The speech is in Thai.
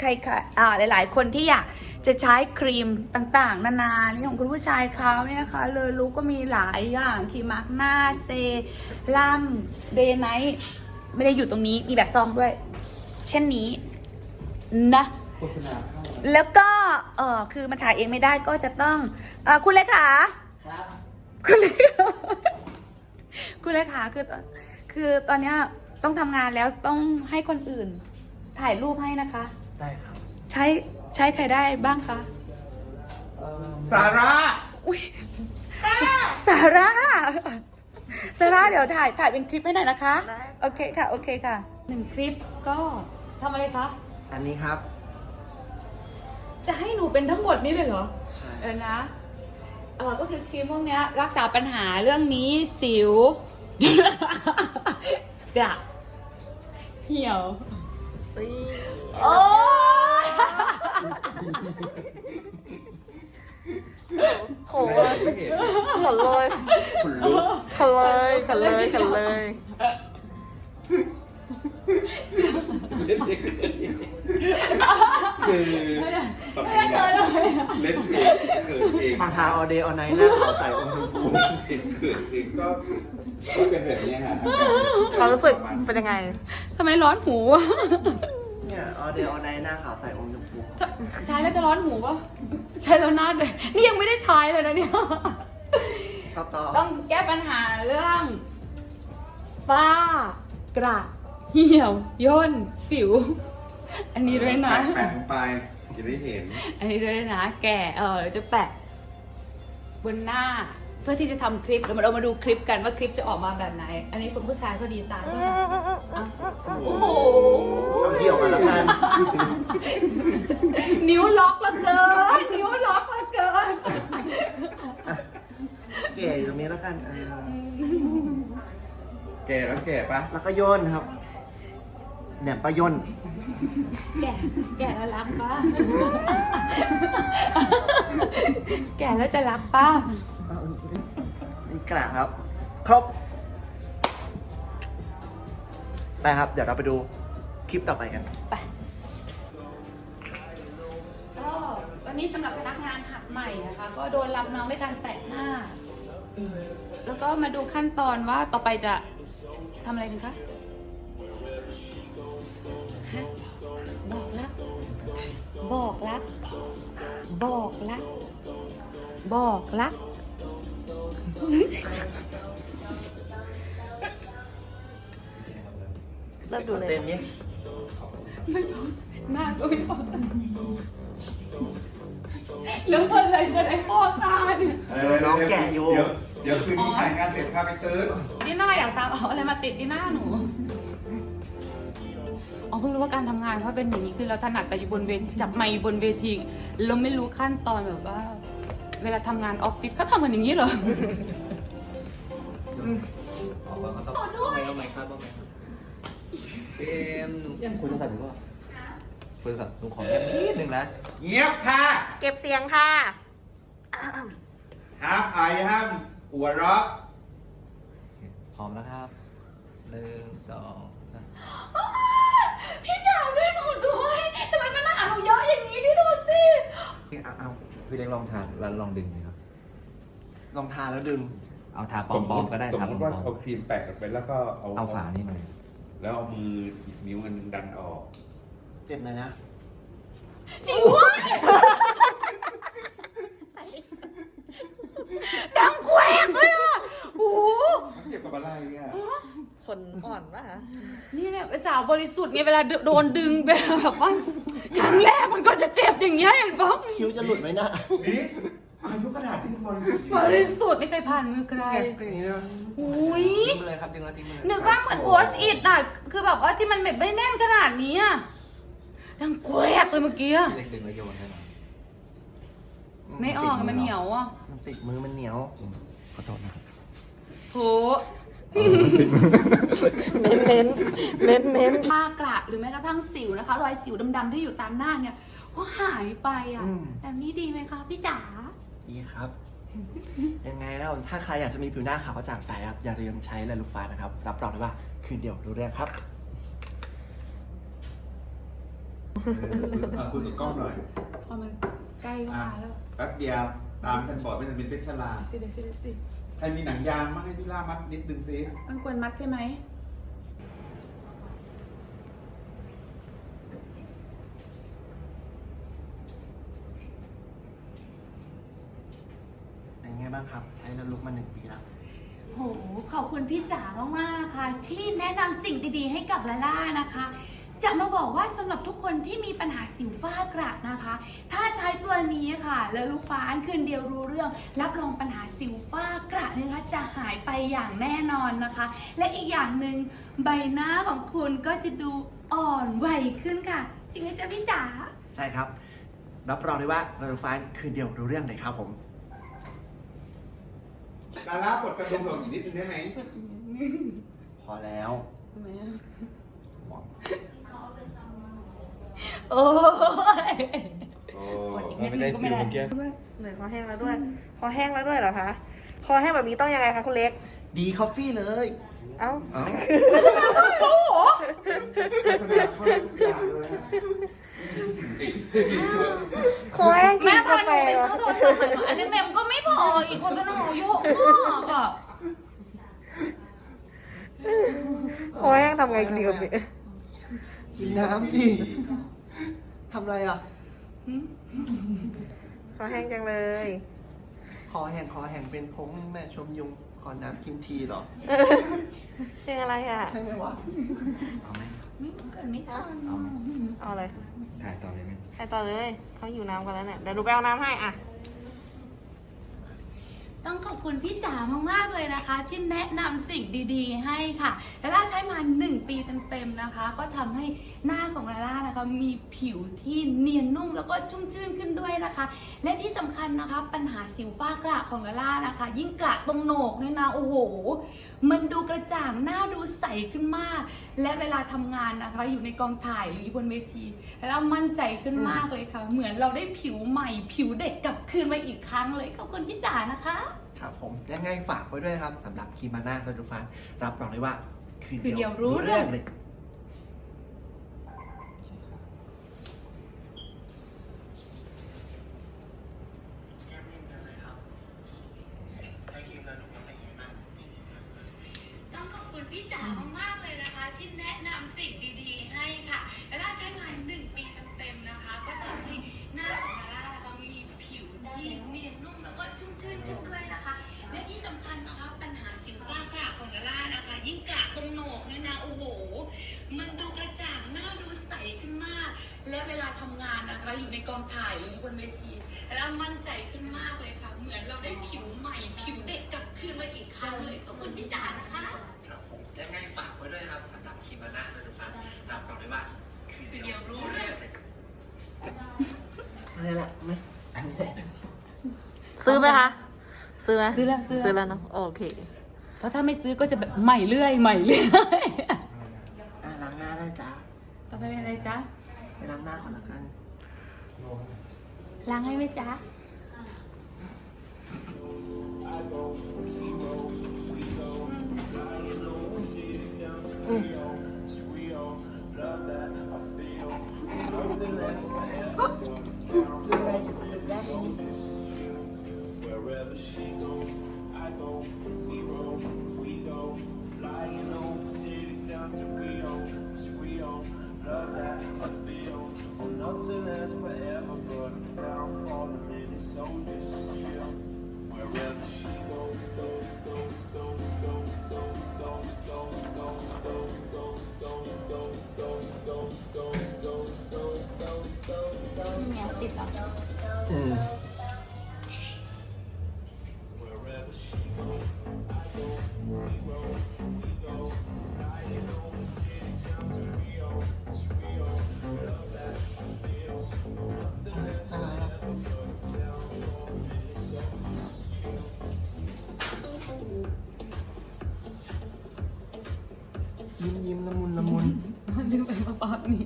ใครค่ะอ่าหลาย ๆ คนที่อยากจะใช้ครีมต่างๆ นานานี่ของคุณผู้ชายเขาเนี่ยนะคะ เลยรู้ก็มีหลายอย่างครีมมาร์กหน้าเซรั่มเดย์ไนท์ไม่ได้อยู่ตรงนี้มีแบบซองด้วย เช่นนี้นะโฆษณาเข้าแล้วก็เออคือมันถ่ายเองไม่ได้ก็จะต้องเออคุณเลขาครับคุณเลขาคุณเลขาคือคือตอนเนี้ยต้องทำงานแล้วต้องให้คนอื่นถ่ายรูปให้นะคะ ได้ครับใช้ใช้ใครได้บ้างคะซาร่าอุ้ยสาร่าสาร่าเดี๋ยวถ่ายถ่ายเป็นคลิปให้หน่อยนะคะ โอเคค่ะ โอเคค่ะหนึ่งคลิปก็ทำอะไรคะ อันนี้ครับ จะให้หนูเป็นทั้งหมดนี้เลยเหรอ ใช่เออนะเออก็คือครีมพวกเนี้ยรักษาปัญหาเรื่องนี้สิวกระเหี่ยว โอ้ยโหขนเลยคุณลุกขนเลยขนเลยขนเลยเล่นเองคือไม่ได้แบบไม่ได้เกินเลยเล่นเองเกิดเองมาทาออเดย์ออนไนหน้าขาวใสองค์ชมพูเองเกิดเองก็ก็เป็นแบบนี้ฮะความรู้สึกเป็นยังไง ทำไมร้อนหูวะ เนี่ยออเดลออนไนหน้าขาวใส่อมชมพูใช้แล้วจะร้อนหูปะใช้แล้วหน้าเลยนี่ยังไม่ได้ใช้เลยนะเนี่ยต่อต่อต้องแก้ปัญหาเรื่องฝ้ากระเหี่ยวย่นสิว อันนี้ด้วยนะ แปะลงไปจะได้เห็น อันนี้ด้วยนะ แก่เออเดี๋ยวจะแปะ บนหน้าเพื่อที่จะทำคลิปเรามาเรามาดูคลิปกันว่าคลิปจะออกมาแบบไหน อันนี้คุณผู้ชายเขาดีไซน์ด้วยนะอะโอ้โห เอาเที่ยวกันแล้วกันนิ้วล็อกแล้วเกิน นิ้วล็อกแล้วเกินเก๋อยู่ตรงนี้แล้วกันเออแก่แล้วแก่ปะแล้วก็ย่นครับแหนมปลาย่นแก่แก่แล้วรักป้า แก่แล้วจะรักป้า เอานี่กระครับ ครบ ไปครับ เดี๋ยวเราไปดูคลิปต่อไปกัน ไปก็วันนี้สำหรับพนักงานหัดใหม่นะคะ ก็โดนรับน้องด้วยการแปะหน้า แล้วก็มาดูขั้นตอนว่าต่อไปจะทำอะไรกันคะฮะบอกรัก บอกรัก บอกรัก บอกรัก เริ่มดูเลยเต็มนี้หน้าก็ไม่พอแล้วเมื่อไรจะได้พ่อตาเนี่ยน้องแก่อยู่ เดี๋ยวเดี๋ยวคืนนี้ถ่ายงานเสร็จพาไปตื้อที่หน้าอยากตามเอาอะไรมาติดที่หน้าหนูอ๋อเพิ่งรู้ว่าการทำงานเขาเป็นอย่างนี้คือเราถนัดแต่อยู่บนเวทีจับไมค์บนเวทีเราไม่รู้ขั้นตอนแบบว่า เวลาทำงานออฟฟิศเขาทำกันอย่างนี้เหรอ ออกมาก็ต้องไม่ต้องไม่ครับต้องไม่ครับเป็นคุยโทรศัพท์อยู่ป่ะคุยโทรศัพท์หนูขอแค่นิดนึงนะเงียบค่ะเก็บเสียงค่ะ ห้ามอายห้ามอัวเราะพร้อมแล้วครับหนึ่งสองสามพี่จ๋ พี่เล็กลองทานแล้วลองดึงดิครับ ลองทาแล้วดึง เอาทาปลอมๆก็ได้สมทามติปลว่าอมเอาครีมแปะไปแล้วก็เอาๆเอาฝานี่มาแล้วเอามืออีกนิ้วอันนึงดันออกเจ็บหน่อยนะ จริงเว้ยดังแควกเลยอะโอ้โหมันเจ็บกับอะไรอะคนอ่อนป่ะคะนี่แหละเป็นสาวบริสุทธิ์ไงเวลาโดนดึงไปแบบว่า ครั้งแรกมันก็จะเจ็บอย่างเงี้ยเห็นปะคิ้วจะหลุดไหมนะนี่อายุขนาดที่บริสุทธิ์อยู่บริสุทธิ์ไม่เคยผ่านมือใครก็อย่างนี้นะอุ้ยทิ้งไปเลยครับดึงแล้วทิ้งไปเลยนึกว่าเหมือนโอสอิดอะ คือแบบว่าที่มันแบบไม่แน่นขนาดนี้อะดังแควกเลยเมื่อกี้อะพี่เล็กดึงแล้วโยนให้หน่อยไม่ออกมันเหนียวอะมันติดมือมันเหนียวขอโทษนะครับโถ เน้นเน้นเน้นเน้นผ้ากระหรือแม้กระทั่งสิวนะคะ รอยสิวดำๆที่อยู่ตามหน้าเนี่ยก็หายไปอะ อืม แบบนี้ดีไหมคะพี่จ๋าดีครับ ยังไงแล้วถ้าใครอยากจะมีผิวหน้าขาวกระจ่างใสครับ อย่าลืมใช้แลลูฟ้านะครับ รับรองได้ว่าคืนเดียวรู้เรื่องครับเอาคุณกับกล้องหน่อย พอมันใกล้เข้าอะมาแล้วแป๊บเดียว ตามกันบอดเป็นเป็นเพชรชลา สิเดี๋ยวสิเดี๋ยวสิ ใครมีหนังยางมาให้พี่ล่ามัดนิดนึงสิมันควรมัดใช่ไหม เป็นไงบ้างครับ ใช้แล้วลุกมาหนึ่งปีแล้ว โห ขอบคุณพี่จ๋ามากๆนะคะที่แนะนำสิ่งดีๆให้กับลาล่านะคะ จะมาบอกว่าสำหรับทุกคนที่มีปัญหาสิวฝ้ากระนะคะ ถ้าใช้ตัวนี้ค่ะ แล้วลูกฟ้าคืนเดียวรู้เรื่อง รับรองปัญหาสิวฝ้ากระนะคะจะหายไปอย่างแน่นอนนะคะ และอีกอย่างหนึ่งใบหน้าของคุณก็จะดูอ่อนวัยขึ้นค่ะจริงไหมจ๊ะพี่จ๋าใช่ครับ รับรองได้ว่าเราฟ้าคืนเดียวรู้เรื่องเลยครับผมลาล่าปลดกระดุมหลงอีกนิดนึงได้ไหมพอแล้ว โอ้ย โอ้ไม่ได้ฟิลเมื่อกี้เหนื่อยคอแห้งแล้วด้วย คอแห้งแล้วด้วยเหรอคะ คอแห้งแบบนี้ต้องยังไงคะคุณเล็ก ดีคอฟฟี่เลย เอ้า เอ้าโอ้โหโฆษณาเข้าทุกอย่างเลยอะคอแห้งกิแม่นพากาแฟหนูไปเหรอซื้อโทรศัพท์ใหม่มาอันนี้แม่มันก็ไม่พออีกคนสนองเยอะมากอะคอแห้งทำไงดีกับนี้กินน้ำดิทำอะไรอะคอแห้งจังเลย คอแห้งคอแห้งเป็นพงแม่ชมยุงขอน้ำกิมทีเหรอเพลงอะไรอะ ใช่ไหมวะเอาไหมไม่เกิดไม่ทันเอาเลยถ่ายต่อเลยไหมไปต่อเลย เขาอยู่น้ำกันแล้วเนี่ย เดี๋ยวดูไปเอาน้ำให้อะ ต้องขอบคุณพี่จ๋ามากๆเลยนะคะ ที่แนะนำสิ่งดีๆ ให้ค่ะลาล่าใช้มา 1 ปีเต็มๆนะคะ ก็ทำให้หน้าของลาล่านะคะ มีผิวที่เนียนนุ่มแล้วก็ชุ่มชื่นขึ้นด้วยนะคะ และที่สำคัญ นะคะ ปัญหาสิวฝ้ากระของลาล่านะคะ ยิ่งกระตรงโหนกเนี่ยนะโอ้โห มันดูกระจ่างหน้าดูใสขึ้นมาก และเวลาทำงานนะคะ อยู่ในกองถ่ายหรืออยู่บนเวทีแล้วมั่นใจขึ้นมากเลยค่ะ เหมือนเราได้ผิวใหม่ ผิวเด็กกลับคืนมาอีกครั้งเลยขอบคุณพี่จ๋านะคะ ครับผมยังไงฝากไว้ด้วยนะครับสำหรับคีมาน่าและดูฟันรับรองได้ว่า คืนคืนเดีเดียยววรู้เรื่องเลย ต้องขอบคุณ พี่จ๋ามากๆเลยนะคะ ที่แนะนำสิ่งดีๆให้ค่ะลาล่าใช้มาหนึ่งปีเต็มๆนะคะ ก็ทำให้หน้าของลาล่านะคะมีผิวที่เนียนนุ่มแล้วก็ชุ่มชื่นขึ้นด้วยนะคะ และที่สำคัญนะคะ ปัญหาสิวฝ้ากระของลาล่านะคะ ยิ่งกระตรงโหนกเนี่ยนะโอ้โห มันดูกระจ่างหน้าดูใสขึ้นมาก และเวลาทำงานนะคะอยู่ในกองถ่ายหรืออยู่บนเวที แล้วมั่นใจขึ้นมากเลยค่ะ เหมือนเราได้ผิวใหม่ ผิวเด็กกลับคืนมาอีกครั้งเลยขอบคุณพี่จ๋านะคะครับผมยังไงฝากไว้ด้วยนะครับสำหรับคีมาน่าและดูฟันรับรองได้ว่าคืนเดีเดี๋ยยววรู้เรื่องนี่แหละไม่อันนี้แหละซื้อไหมคะ ซื้อไหมซื้อแล้วซื้อแล้วซื้อแล้วเนาะโอเค เพราะถ้าไม่ซื้อก็จะแบบใหม่เรื่อยใหม่เรื่อย อะล้างหน้าได้จ้า ต่อไปเป็นอะไรจ๊ะ ไปล้างหน้าก่อนละกัน ล้างให้ไหมจ๊ะ of many soldiers chill. ยิ้มยิ้มละมุนละมุน ลืมไปมาปากนี่